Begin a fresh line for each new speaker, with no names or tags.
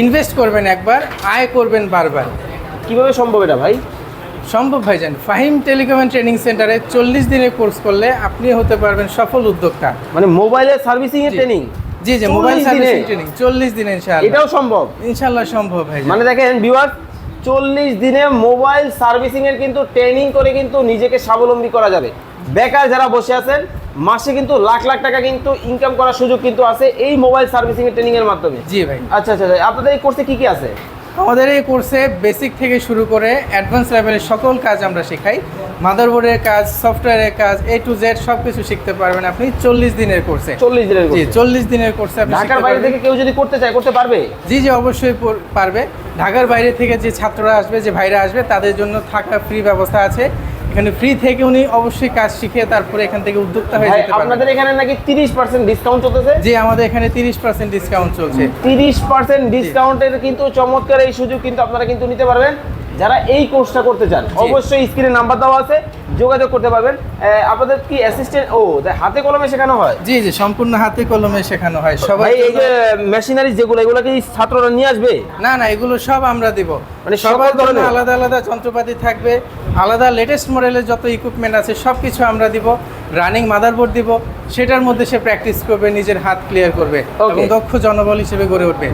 Invest করবেন একবার আয় করবেন বারবার।
কীভাবে সম্ভব এটা ভাই?
সম্ভব ভাইজান ফাহিম টেলিকম অ্যান্ড ট্রেনিং সেন্টারে চল্লিশ দিনের কোর্স করলে আপনি হতে পারবেন সফল উদ্যোক্তা।
মানে মোবাইলের সার্ভিসিং এর ট্রেনিং?
জি জি মোবাইল সার্ভিসিং? ট্রেনিং চল্লিশ দিনে ইনশাআল্লাহ।
এটাও সম্ভব?
ইনশাআল্লাহ সম্ভব ভাই
মানে দেখেন ভিউয়ার চল্লিশ দিনে মোবাইল সার্ভিসিং এর কিন্তু ট্রেনিং করে কিন্তু নিজেকে স্বাবলম্বী করা যাবে। বেকার যারা বসে আছেন মাসে কিন্তু লাখ লাখ টাকা কিন্তু ইনকাম করার সুযোগ কিন্তু আছে এই মোবাইল সার্ভিসিং এর ট্রেনিং এর মাধ্যমে।
জি ভাই।
আচ্ছা আচ্ছা আচ্ছা। আপনাদের এই কোর্সে কি কি আছে?
আমাদের এই কোর্সে বেসিক থেকে শুরু করে অ্যাডভান্স লেভেলের সকল কাজ আমরা শেখাই। মাদারবোর্ডের কাজ সফটওয়্যারের কাজ এ টু জেড সব কিছু শিখতে পারবেন আপনি চল্লিশ দিনের কোর্সে
চল্লিশ দিনের
জি চল্লিশ দিনের কোর্সে আপনি
ঢাকার বাইরে থেকে কেউ যদি করতে চায় করতে পারবে?
জি জি অবশ্যই পারবে। ঢাকার বাইরে থেকে যে ছাত্ররা আসবে যে ভাইরা আসবে তাদের জন্য থাকা ফ্রি ব্যবস্থা আছে। এখানে ফ্রি থেকে উনি অবশ্যই কাজ শিখে তারপরে এখান থেকে উদ্যোক্তা হয়ে যেতে পারবেন।
আপনাদের এখানে নাকি তিরিশ পার্সেন্ট ডিসকাউন্ট চলতেছে?
জি আমাদের এখানে তিরিশ পার্সেন্ট ডিসকাউন্ট চলছে।
তিরিশ পার্সেন্ট ডিসকাউন্টের কিন্তু চমৎকার এই সুযোগ কিন্তু আপনারা কিন্তু নিতে পারবেন। যারা এই কোর্সটা করতে চান অবশ্যই স্ক্রিনে নাম্বার দেওয়া আছে যোগাযোগ করতে পারবেন। আপনাদের কি অ্যাসিস্ট্যান্ট ও হাতে কলমে শেখানো হয়?
জি জি সম্পূর্ণ হাতে কলমে শেখানো হয়। সবাই
এই যে মেশিনারি যেগুলো এগুলো কি ছাত্ররা নিয়ে আসবে?
না না এগুলো সব আমরা দিব।
মানে
সবার
ধরনের?
আলাদা আলাদা যন্ত্রপাতি থাকবে আলাদা লেটেস্ট মডেলের যত ইকুইপমেন্ট আছে সব কিছু আমরা দিব। রানিং মাদারবোর্ড দিব সেটার মধ্যে সে প্র্যাকটিস করবে নিজের হাত ক্লিয়ার করবে এবং দক্ষ জনবল হিসেবে গড়ে উঠবে।